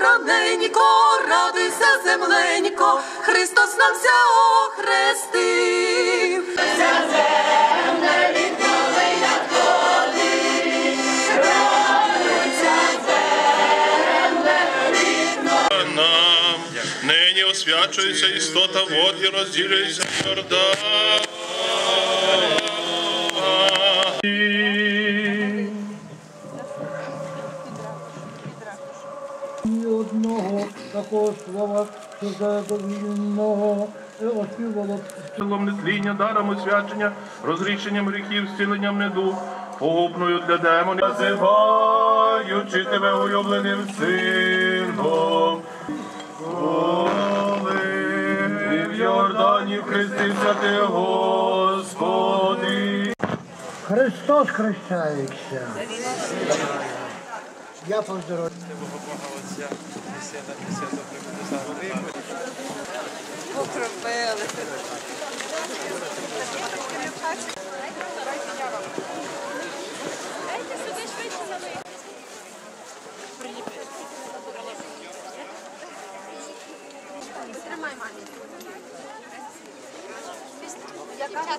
раненько, радуйся, земленько, Христос нам ся охрестив. нам. Нині освячується істота вод і розділюється Йордан. Ні одного такого слова, що задовільного оспівало Силом нетління, даром освячення, розрішенням гріхів, зціленням неду, погубною для демонів. Називаючи тебе улюбленим сином. Коли в Йордані хрестився ти, Господи. Христос хрещається. Я поздоровлю. Покропили. Тримай, мамі. Яка.